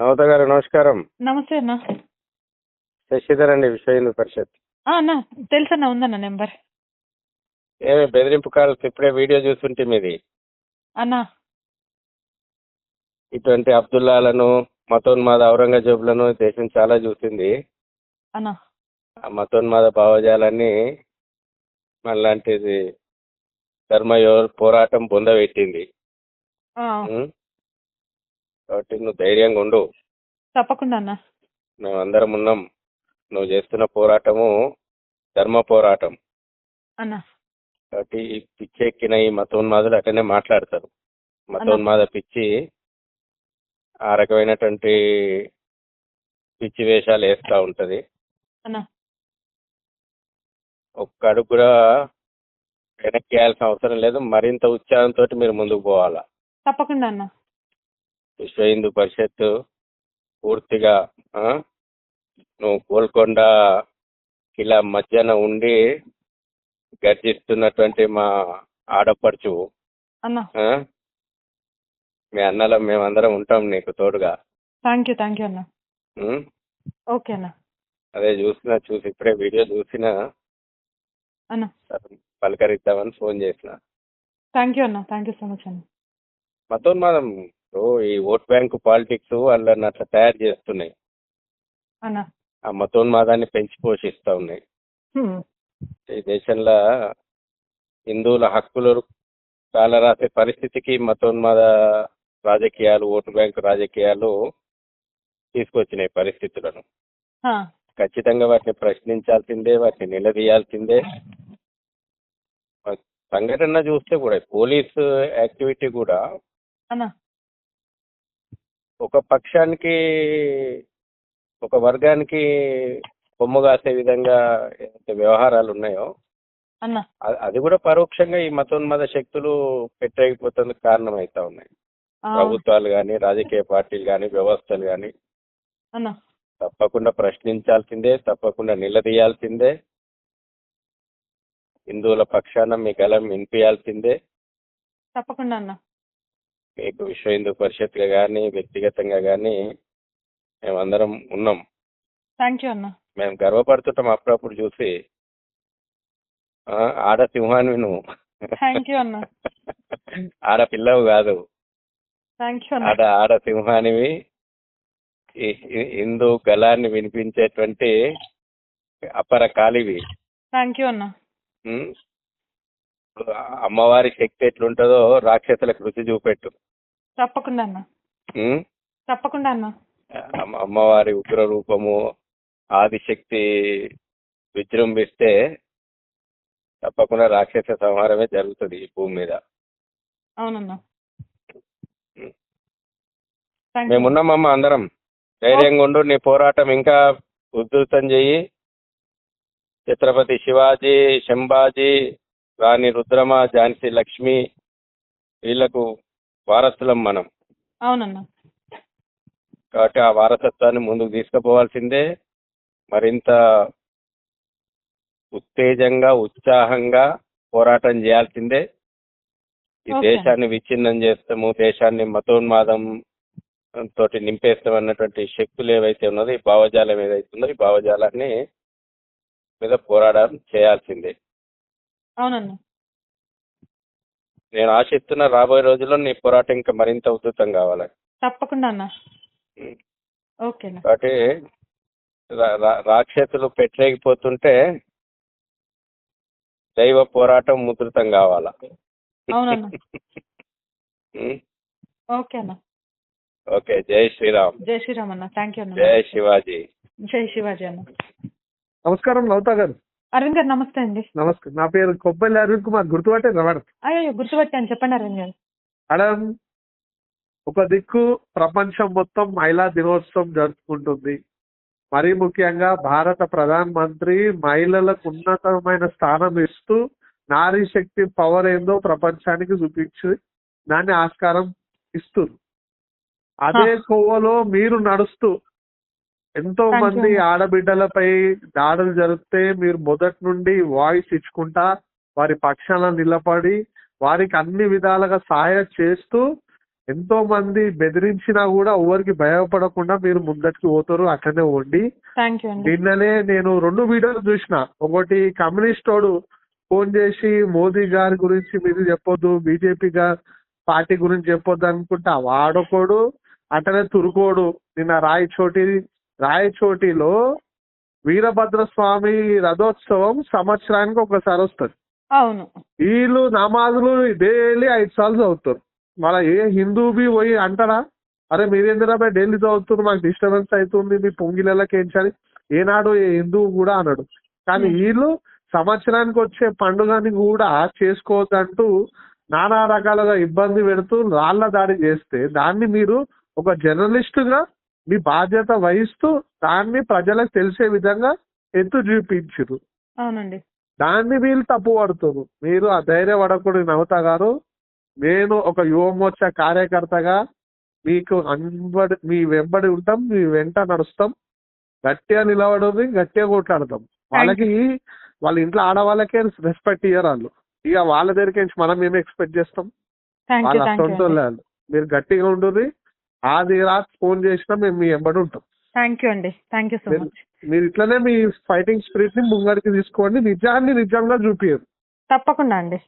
నవత గారు నమస్కారం. నమస్తే అన్న. శశిధర్ అండి విశ్వ హిందూ పరిషత్ అన్న తెలుసన్న ఉందన్న నెంబర్. ఏమి బెదిరింపు కాల్స్ ఇప్పుడే వీడియో చూస్తుంటే మీది. అన్న. ఇటువంటి అబ్దుల్లాలను మతోన్మాద ఔరంగజేబులను దేశం చాలా చూసింది. అన్న. ఆ మతోన్మాద భావజాలాన్ని మనలాంటిది ధర్మయో పోరాటం పొందబెట్టింది ఉం? కాబట్టి నువ్వు ధైర్యంగా ఉండు. తప్పకుండా అన్న. మేమందరం ఉన్నాం. నువ్వు చేస్తున్న పోరాటము ధర్మ పోరాటం. అన్న. కాబట్టి ఈ పిచ్చి ఎక్కిన ఈ మతోన్మాదులు అట్లనే మాట్లాడతారు. మతోన్మాద పిచ్చి ఆ రకమైనటువంటి పిచ్చి వేషాలు వేస్తూ ఉంటది. ఒక్క అడుగు కూడా వెనక్కి వేయాల్సిన అవసరం లేదు. మరింత ఉత్సాహంతో మీరు ముందుకు పోవాలా. తప్పకుండా అన్న. విశ్వ హిందూ పరిషత్ పూర్తిగా నువ్వు గోల్కొండ ఇలా మధ్యాహ్న ఉండి గర్జిస్తున్నటువంటి మా ఆడపడుచు? మీ అన్నలో మేమందరం ఉంటాం నీకు తోడుగా. థ్యాంక్ యూ థ్యాంక్ యూ అన్న? ఓకే అన్న. అదే చూసిన చూసి ఇప్పుడే వీడియో చూసిన అన్న. పలకరిద్దామని ఫోన్ చేసిన. థ్యాంక్ యూ అన్న థ్యాంక్ యూ సో మచ్ అన్న. మతోన్మాదం ఓ ఈ ఓట్ బ్యాంక్ పాలిటిక్స్ వాళ్ళని అట్లా తయారు చేస్తున్నాయి. ఆ మతోన్మాదాన్ని పెంచి పోషిస్తూ ఉన్నాయి. ఈ దేశంలో హిందువుల హక్కులు కాలరాసే పరిస్థితికి మతోన్మాద రాజకీయాలు ఓటు బ్యాంకు రాజకీయాలు తీసుకొచ్చినాయి పరిస్థితులను. ఖచ్చితంగా వాటిని ప్రశ్నించాల్సిందే వాటిని నిలదీయాల్సిందే. సంఘటన చూస్తే కూడా పోలీస్ యాక్టివిటీ కూడా ఒక పక్షానికి ఒక వర్గానికి కొమ్ము కాసే విధంగా ఏదైతే వ్యవహారాలు ఉన్నాయో అన్న. అది కూడా పరోక్షంగా ఈ మతోన్మాద శక్తులు పెట్టేకపోతుంది కారణమవుతా ఉన్నాయి. ఆ, ప్రభుత్వాలు కానీ రాజకీయ పార్టీలు కానీ వ్యవస్థలు కానీ తప్పకుండా ప్రశ్నించాల్సిందే తప్పకుండా నిలదీయాల్సిందే. హిందువుల పక్షాన మీ గలం వినిపించాల్సిందే తప్పకుండా అన్న. మీకు విశ్వ హిందూ పరిషత్గా కానీ వ్యక్తిగతంగా కానీ మేమందరం ఉన్నాం. థ్యాంక్ యూ అన్న. మేము గర్వపడుతుంటాం అప్పుడప్పుడు చూసి. ఆడ సింహాన్ని నువ్వు. థ్యాంక్ యూ అన్న. ఆడ పిల్లవు కాదు. థ్యాంక్ యూ అన్న. ఆడ ఆడ సింహానివి. హిందూ గలాన్ని వినిపించేటువంటి అపర కాలివి. థ్యాంక్ యూ అన్న? అమ్మవారి శక్తి ఎట్లుంటుందో రాక్షసులకు రుచి చూపెట్టు. తప్పకుండా అన్న? తప్పకుండా అన్న. అమ్మ- అమ్మవారి ఉగ్ర రూపము ఆదిశక్తి విజృంభిస్తే తప్పకుండా రాక్షస సంహారమే జరుగుతుంది ఈ భూమి మీద. అవునన్న. మేమున్నామమ్మ అందరం. ధైర్యంగా ఉండు నీ పోరాటం ఇంకా ఉధృతం చెయ్యి. ఛత్రపతి శివాజీ శంభాజీ రాణి రుద్రమ ఝాన్సీ లక్ష్మి వీళ్ళకు వారసులం మనం. అవునన్న. కాబట్టి ఆ వారసత్వాన్ని ముందుకు తీసుకుపోవాల్సిందే. మరింత ఉత్తేజంగా ఉత్సాహంగా పోరాటం చేయాల్సిందే. ఈ. దేశాన్ని విచ్ఛిన్నం చేస్తాము దేశాన్ని మతోన్మాదం తోటి నింపేస్తాం అన్నటువంటి శక్తులు ఏవైతే ఉన్నదో ఈ భావజాలం ఏదైతే ఉందో ఈ భావజాలాన్ని మీద పోరాటం చేయాల్సిందే. అవునన్న. నేను ఆశిస్తున్న రాబోయే రోజుల్లో నీ పోరాటం ఇంకా మరింత ఉధృతం కావాలి? తప్పకుండా అన్న. ఓకే కాబట్టి రాక్షసులు పెట్టలేకపోతుంటే దైవ పోరాటం ముద్రితం కావాలా? ఓకే అన్న. ఓకే జై శ్రీరామ్. జై శ్రీరామ్ అన్న. థ్యాంక్ యూ అన్న. జై శివాజీ. జై శివాజీ అన్న. నమస్కారం లవతా గారు. అరవింద్ గారు నమస్తే అండి. నమస్కారం నా పేరు కొబ్బల్లి అరవింద్ కుమార్. గుర్తుపట్టే మేడం అయ్యో గుర్తుపట్టాను. చెప్పండి అరవింద్ గారు. మేడం ఒక దిక్కు ప్రపంచం మొత్తం మహిళా దినోత్సవం జరుపుకుంటుంది. మరీ ముఖ్యంగా భారత ప్రధాన మంత్రి మహిళలకు ఉన్నతమైన స్థానం ఇస్తూ నారీ శక్తి పవర్ ఏందో ప్రపంచానికి చూపించి దాన్ని ఆస్కారం ఇస్తుంది. అదే కోవలో మీరు నడుస్తూ ఎంతో మంది. ఆడబిడ్డలపై దాడులు జరిగితే మీరు మొదటి నుండి వాయిస్ ఇచ్చుకుంటా వారి పక్షాన నిలబడి వారికి అన్ని విధాలుగా సహాయం చేస్తూ ఎంతో మంది బెదిరించినా కూడా ఎవరికి భయపడకుండా మీరు ముందటికి పోతారు అట్లనే అండి. నిన్ననే నేను రెండు వీడియోలు చూసిన. ఒకటి కమ్యూనిస్ట్ వాడు ఫోన్ చేసి మోదీ గారి గురించి మీరు చెప్పొద్దు బీజేపీ గారి పార్టీ గురించి చెప్పొద్దు అనుకుంటా. వాడొకడు అట్లనే తురుకోడు. నిన్న రాయచోటి రాయచోటిలో వీరభద్ర స్వామి రథోత్సవం సంవత్సరానికి ఒకసారి వస్తుంది. అవును. వీళ్ళు నమాజులు డైలీ ఐదు సార్లు చదువుతారు. మన ఏ హిందూ బి పోయి అంటారా? అరే మీరేంద్రా డైలీ చదువుతున్నారు? మాకు డిస్టర్బెన్స్ అవుతుంది మీ పొంగిలకి ఏంచని ఏనాడు ఏ హిందువు కూడా అన్నాడు కానీ. వీళ్ళు సంవత్సరానికి వచ్చే పండుగని కూడా చేసుకోవద్దంటూ నానా రకాలుగా ఇబ్బంది పెడుతూ రాళ్ళ దాడి చేస్తే దాన్ని మీరు ఒక జర్నలిస్ట్గా మీ బాధ్యత వహిస్తూ దాన్ని ప్రజలకు తెలిసే విధంగా ఎత్తు చూపించారు. అవునండి. దాన్ని వీళ్ళు తప్పు పడుతున్నారు మీరు ఆ ధైర్య పడకూడదు నవత గారు. నేను ఒక యువమోర్చా కార్యకర్తగా మీకు అంబడి మీ వెంబడి ఉంటాం మీ వెంట నడుస్తాం. గట్టిగా నిలబడదు గట్టిగా కొట్లాడతాం. వాళ్ళకి వాళ్ళ ఇంట్లో ఆడవాళ్ళకే రెస్పెక్ట్ ఇయ్యరు వాళ్ళు. ఇక వాళ్ళ దగ్గరికి మనం ఏమి ఎక్స్పెక్ట్ చేస్తాం? వాళ్ళు వాళ్ళు. మీరు గట్టిగా ఉంటుంది ఆది రాత్రి ఫోన్ చేసినా మేము మీ వెంబడి ఉంటాం. థ్యాంక్ యూ అండి. థ్యాంక్ యూ సో మీరు- మచ్ మీరు ఇట్లనే మీ ఫైటింగ్ స్పిరిట్ని ముంగడికి తీసుకోండి. నిజాన్ని నిజంగా చూపియరు తప్పకుండా అండి.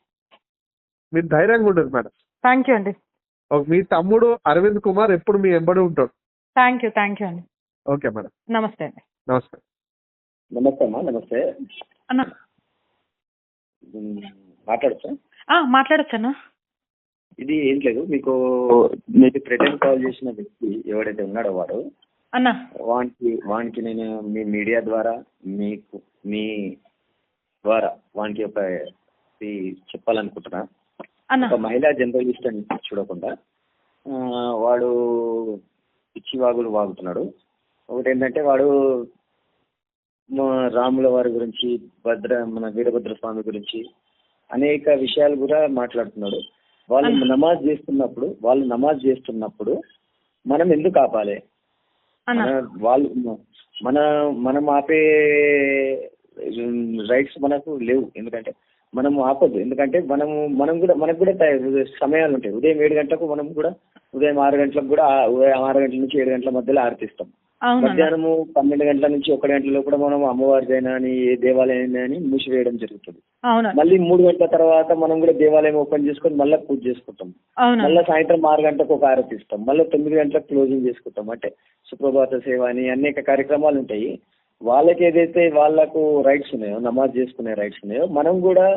మీరు ధైర్యంగా ఉండదు మేడం. థ్యాంక్ యూ అండి. మీ తమ్ముడు అరవింద్ కుమార్ ఎప్పుడు మీ ఎంబడి ఉంటాడు. థ్యాంక్ యూ థ్యాంక్ యూ అండి. Okay madam. నమస్తే అండి. నమస్తే. నమస్తే అమ్మా నమస్తే. అన్న. మాట్లాడచ్చా? ఆ, మాట్లాడొచ్చన్నా. ఇది ఏం లేదు. మీకు మీకు ప్రెటెండ్ కాల్ చేసిన వ్యక్తి ఎవడైతే ఉన్నాడో వాడు అన్న. వానికి వానికి నేను మీ మీడియా ద్వారా మీకు మీ ద్వారా వానికి ఒక ఇది చెప్పాలనుకుంటున్నా. అన్న. ఒక మహిళా జర్నలిస్ట్ అని చూడకుండా వాడు పిచ్చి వాగులు వాగుతున్నాడు. ఒకటి ఏంటంటే వాడు రాముల వారి గురించి భద్ర మన వీరభద్ర స్వామి గురించి అనేక విషయాలు కూడా మాట్లాడుతున్నాడు. వాళ్ళు. నమాజ్ చేస్తున్నప్పుడు వాళ్ళు నమాజ్ చేస్తున్నప్పుడు మనం ఎందుకు ఆపాలి? మన వాళ్ళు మన మనం ఆపే రైట్స్ మనకు లేవు. ఎందుకంటే మనం ఆపొద్దు. ఎందుకంటే మనము మనం కూడా మనకు కూడా సమయాలు ఉంటాయి. ఉదయం ఏడు గంటలకు మనం కూడా ఉదయం ఆరు గంటలకు కూడా ఉదయం ఆరు గంటల నుంచి ఏడు గంటల మధ్యలో ఆరతిస్తాం. మధ్యాహ్నము పన్నెండు గంటల నుంచి ఒకటి గంటలో కూడా మనం అమ్మవారిదైనా అని ఏ దేవాలయం అని మూసివేయడం జరుగుతుంది. మళ్ళీ మూడు గంటల తర్వాత మనం కూడా దేవాలయం ఓపెన్ చేసుకొని మళ్ళీ పూజ చేసుకుంటాం. మళ్ళీ సాయంత్రం ఆరు గంటలకు ఒక ఆరతి ఇస్తాం. మళ్ళీ తొమ్మిది గంటలకు క్లోజింగ్ చేసుకుంటాం. అంటే సుప్రభాత సేవ అని అనేక కార్యక్రమాలు ఉంటాయి. వాళ్ళకి ఏదైతే వాళ్ళకు రైట్స్ ఉన్నాయో నమాజ్ చేసుకునే రైట్స్ ఉన్నాయో మనం కూడా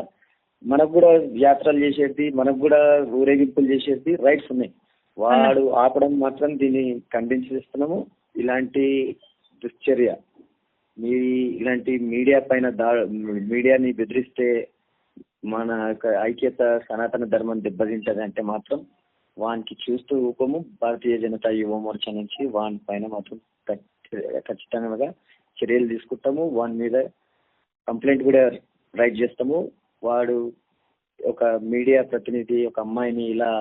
మనకు కూడా యాత్రలు చేసేది మనకు కూడా ఊరేగింపులు చేసేది రైట్స్ ఉన్నాయి. వాడు ఆపడం మాత్రం దీన్ని ఖండించేస్తున్నాము. ఇలాంటి దుశ్చర్య. మీ ఇలాంటి మీడియా పైన దా మీడియాని బెదిరిస్తే మన యొక్క ఐక్యత సనాతన ధర్మం దెబ్బతింటది అంటే మాత్రం వానికి చూస్తూ ఊపము. భారతీయ జనతా యువ మోర్చా నుంచి వాని పైన మాత్రం ఖచ్చితంగా చర్యలు తీసుకుంటాము. వాని మీద కంప్లైంట్ కూడా రైట్ చేస్తాము. వాడు ఒక మీడియా ప్రతినిధి ఒక అమ్మాయిని ఇలా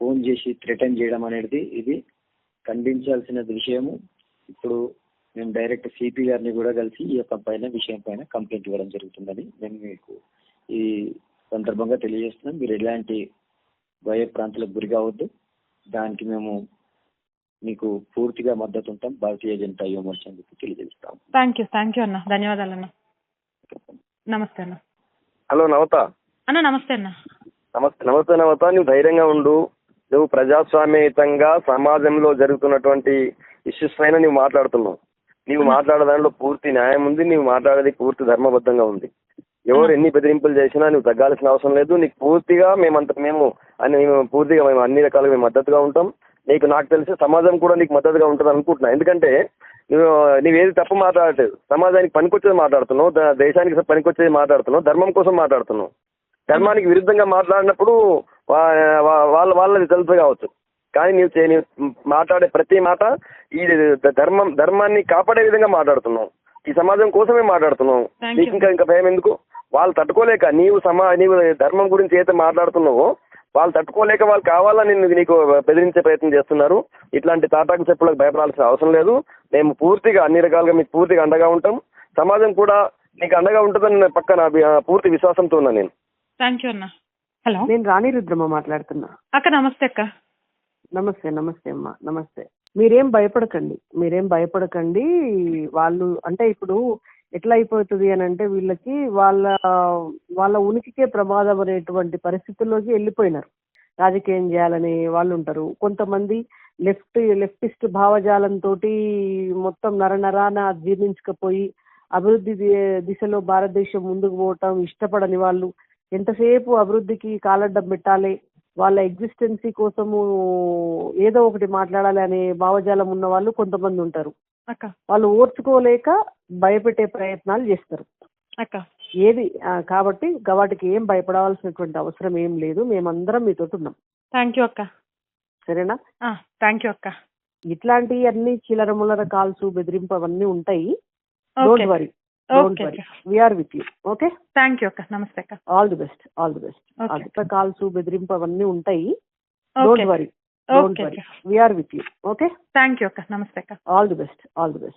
ఫోన్ చేసి థ్రెటన్ చేయడం అనేది ఇది ఖండించాల్సిన విషయము. ఇప్పుడు మేము డైరెక్ట్ సిపి గారిని కూడా కలిసి ఈ యొక్క పైన విషయం పైన కంప్లైంట్ ఇవ్వడం జరుగుతుందని మేము మీకు ఈ సందర్భంగా తెలియజేస్తున్నాం మీరు ఎలాంటి భయ ప్రాంతాలకు గురి కావద్దు. దానికి మేము మీకు పూర్తిగా మద్దతు ఉంటాం. భారతీయ జనతా యువ మోర్చా అని చెప్పి తెలియజేస్తాం. థ్యాంక్ యూ థ్యాంక్ యూ అన్న. ధన్యవాదాలు అన్న. నమస్తే అన్న. హలో నవత అన్న నమస్తే అన్న. నమస్తే నమస్తే నవత నువ్వు ధైర్యంగా ఉండు. నువ్వు ప్రజాస్వామ్యయుతంగా సమాజంలో జరుగుతున్నటువంటి ఇష్యూస్ పైన నువ్వు మాట్లాడుతున్నావు. నీవు మాట్లాడే దాంట్లో పూర్తి న్యాయం ఉంది నీవు మాట్లాడేది పూర్తి ధర్మబద్ధంగా ఉంది. ఎవరు ఎన్ని బెదిరింపులు చేసినా నువ్వు తగ్గాల్సిన అవసరం లేదు. నీకు పూర్తిగా మేమంత మేము అని మేము పూర్తిగా మేము అన్ని రకాలుగా మేము మద్దతుగా ఉంటాం. నీకు నాకు తెలిసి సమాజం కూడా నీకు మద్దతుగా ఉంటుంది అనుకుంటున్నా. ఎందుకంటే నువ్వు నీవేది తప్పు మాట్లాడట్లేదు సమాజానికి పనికొచ్చేది మాట్లాడుతున్నావు. దేశానికి పనికొచ్చేది మాట్లాడుతున్నావు. ధర్మం కోసం మాట్లాడుతున్నావు. ధర్మానికి విరుద్ధంగా మాట్లాడినప్పుడు వాళ్ళ వాళ్ళది తెలుసు కావచ్చు. కానీ నీవు చే- నీవు మాట్లాడే ప్రతి మాట ఈ ధర్మం ధర్మాన్ని కాపాడే విధంగా మాట్లాడుతున్నావు. ఈ సమాజం కోసమే మాట్లాడుతున్నావు. నీకు. ఇంకా ఇంకా భయం ఎందుకు? వాళ్ళు తట్టుకోలేక నీవు సమా నీవు ధర్మం గురించి అయితే మాట్లాడుతున్నావో వాళ్ళు తట్టుకోలేక వాళ్ళు కావాలని నిన్ను నీకు బెదిరించే ప్రయత్నం చేస్తున్నారు. ఇట్లాంటి తాటాకు చెప్పులకు భయపడాల్సిన అవసరం లేదు. మేము పూర్తిగా అన్ని రకాలుగా మీకు పూర్తిగా అండగా ఉంటాం. సమాజం కూడా నీకు అండగా ఉంటుందని నేను పక్కన పూర్తి విశ్వాసంతో ఉన్నాను నేను. థ్యాంక్ యూ అన్న. హలో. నేను రాణి రుద్రమ్మ మాట్లాడుతున్నా. అక్క నమస్తే అక్క. నమస్తే నమస్తే అమ్మా నమస్తే. మీరేం భయపడకండి మీరేం భయపడకండి. వాళ్ళు అంటే ఇప్పుడు ఎట్లా అయిపోతుంది అని అంటే వీళ్ళకి వాళ్ళ వాళ్ళ ఉనికికే ప్రమాదం అనేటువంటి పరిస్థితుల్లోకి వెళ్ళిపోయినారు. రాజకీయం చేయాలని వాళ్ళు ఉంటారు. కొంతమంది లెఫ్ట్ లెఫ్టిస్ట్ భావజాలంతో మొత్తం నరనరాన జీర్ణించకపోయి అభివృద్ధి దిశలో భారతదేశం ముందుకు పోవటం ఇష్టపడని వాళ్ళు ఎంతసేపు అభివృద్ధికి కాలడ్డం పెట్టాలి? వాళ్ళ ఎగ్జిస్టెన్సీ కోసము ఏదో ఒకటి మాట్లాడాలి అనే భావజాలం ఉన్న వాళ్ళు కొంతమంది ఉంటారు. వాళ్ళు ఓర్చుకోలేక భయపెట్టే ప్రయత్నాలు చేస్తారు. ఏది? కాబట్టి వాటికి ఏం భయపడవలసినటువంటి అవసరం ఏం లేదు. మేమందరం మీతో ఉన్నాం. థ్యాంక్ యూ అక్క. సరేనా? థ్యాంక్ యూ అక్క. ఇట్లాంటి అన్ని చిల్లర ముల్లర కాల్స్ బెదిరింపు అవన్నీ ఉంటాయి. Okay don't worry we're with you okay thank you అక్క. నమస్తే అక్క. All the best all the best calls బెదిరింపు అవన్నీ ఉంటాయి. Don't okay worry don't okay worry we're with you okay thank you అక్క. నమస్తే అక్క. All the best all the best